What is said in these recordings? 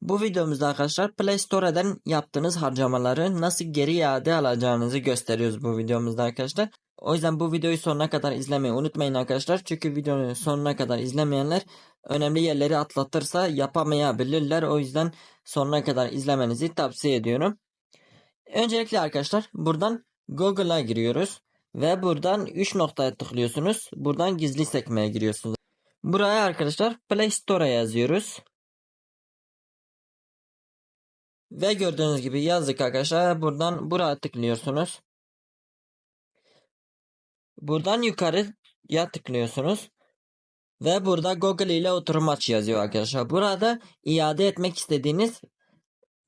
Bu videomuzda arkadaşlar Play Store'dan yaptığınız harcamaları nasıl geri iade alacağınızı gösteriyoruz bu videomuzda arkadaşlar. O yüzden bu videoyu sonuna kadar izlemeyi unutmayın arkadaşlar. Çünkü videonun sonuna kadar izlemeyenler önemli yerleri atlatırsa yapamayabilirler. O yüzden sonuna kadar izlemenizi tavsiye ediyorum. Öncelikle arkadaşlar buradan Google'a giriyoruz. Ve buradan 3 noktaya tıklıyorsunuz. Buradan gizli sekmeye giriyorsunuz. Buraya arkadaşlar Play Store'a yazıyoruz. Ve gördüğünüz gibi yazdık arkadaşlar. Buradan buraya tıklıyorsunuz. Buradan yukarıya tıklıyorsunuz. Ve burada Google ile oturum aç yazıyor arkadaşlar. Burada iade etmek istediğiniz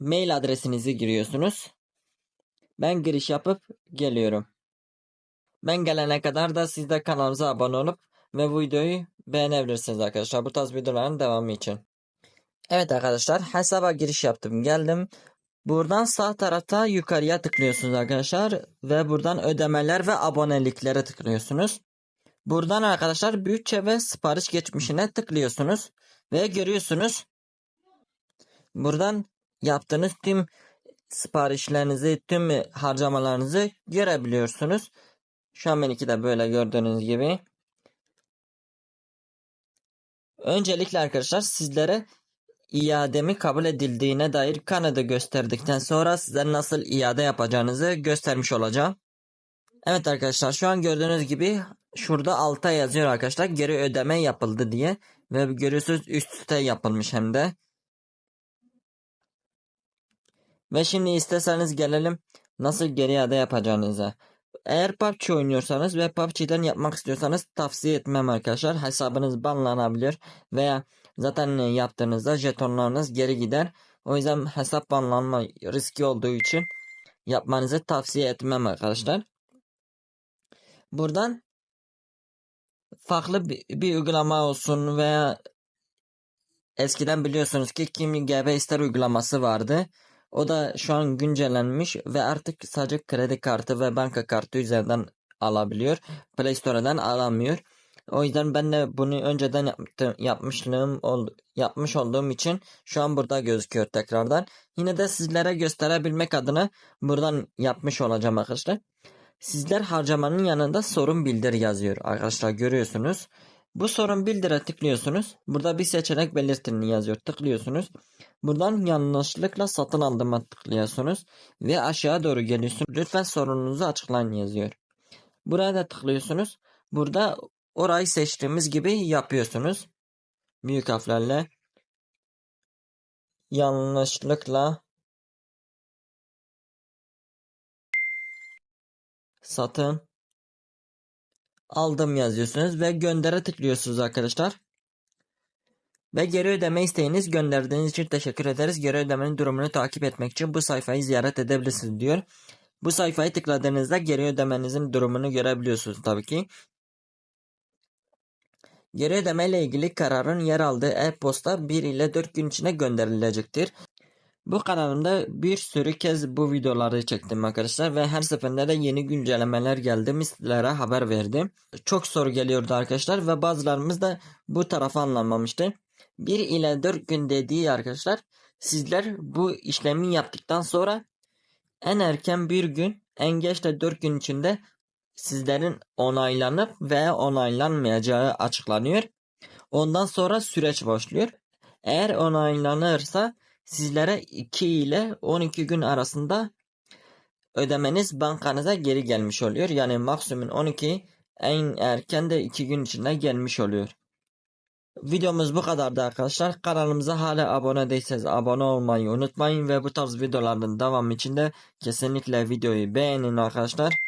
mail adresinizi giriyorsunuz. Ben giriş yapıp geliyorum. Ben gelene kadar da siz de kanalımıza abone olup ve bu videoyu beğenebilirsiniz arkadaşlar. Bu tarz videoların devamı için. Evet arkadaşlar hesaba giriş yaptım geldim. Buradan sağ tarafta yukarıya tıklıyorsunuz arkadaşlar. Ve buradan ödemeler ve aboneliklere tıklıyorsunuz. Buradan arkadaşlar bütçe ve sipariş geçmişine tıklıyorsunuz. Ve görüyorsunuz. Buradan yaptığınız tüm siparişlerinizi, tüm harcamalarınızı görebiliyorsunuz. Şu an benimki de böyle gördüğünüz gibi. Öncelikle arkadaşlar sizlere iademi kabul edildiğine dair kanadı gösterdikten sonra size nasıl iade yapacağınızı göstermiş olacağım. Evet arkadaşlar şu an gördüğünüz gibi şurada alta yazıyor arkadaşlar geri ödeme yapıldı diye ve görüyorsunuz üst üste yapılmış hem de. Ve şimdi isterseniz gelelim nasıl geri iade yapacağınıza. Eğer PUBG oynuyorsanız ve PUBG'den yapmak istiyorsanız tavsiye etmem arkadaşlar. Hesabınız banlanabilir veya zaten yaptığınızda jetonlarınız geri gider. O yüzden hesap banlanma riski olduğu için yapmanızı tavsiye etmem arkadaşlar. Buradan farklı bir, bir uygulama olsun veya eskiden biliyorsunuz ki Kimi GB ister uygulaması vardı. O da şu an güncellenmiş ve artık sadece kredi kartı ve banka kartı üzerinden alabiliyor. Play Store'dan alamıyor. O yüzden ben de bunu önceden yaptım, yapmışlığım ol, yapmış olduğum için şu an burada gözüküyor tekrardan. Yine de sizlere gösterebilmek adına buradan yapmış olacağım arkadaşlar. Sizler harcamanın yanında sorun bildir yazıyor arkadaşlar görüyorsunuz. Bu sorun bildire tıklıyorsunuz. Burada bir seçenek belirtin yazıyor. Tıklıyorsunuz. Buradan yanlışlıkla satın aldığıma tıklıyorsunuz. Ve aşağı doğru geliyorsunuz. Lütfen sorununuzu açıklayın yazıyor. Buraya da tıklıyorsunuz. Burada orayı seçtiğimiz gibi yapıyorsunuz. Büyük harflerle. Yanlışlıkla satın aldım yazıyorsunuz ve göndere tıklıyorsunuz arkadaşlar. Ve geri ödeme isteğiniz gönderdiğiniz için teşekkür ederiz. Geri ödemenin durumunu takip etmek için bu sayfayı ziyaret edebilirsiniz diyor. Bu sayfayı tıkladığınızda geri ödemenizin durumunu görebiliyorsunuz tabii ki. Geri ödeme ile ilgili kararın yer aldığı e-posta 1 ile 4 gün içinde gönderilecektir. Bu kanalımda bir sürü kez bu videoları çektim arkadaşlar ve her seferinde de yeni güncellemeler geldi. Sizlere haber verdim. Çok soru geliyordu arkadaşlar ve bazılarımız da bu tarafı anlamamıştı. 1 ile 4 gün dediği arkadaşlar sizler bu işlemi yaptıktan sonra en erken bir gün en geç de 4 gün içinde sizlerin onaylanıp veya onaylanmayacağı açıklanıyor. Ondan sonra süreç başlıyor. Eğer onaylanırsa sizlere 2 ile 12 gün arasında ödemeniz bankanıza geri gelmiş oluyor. Yani maksimum 12 en erken de 2 gün içinde gelmiş oluyor. Videomuz bu kadardı arkadaşlar. Kanalımıza hala abone değilseniz abone olmayı unutmayın ve bu tarz videoların devamı için de kesinlikle videoyu beğenin arkadaşlar.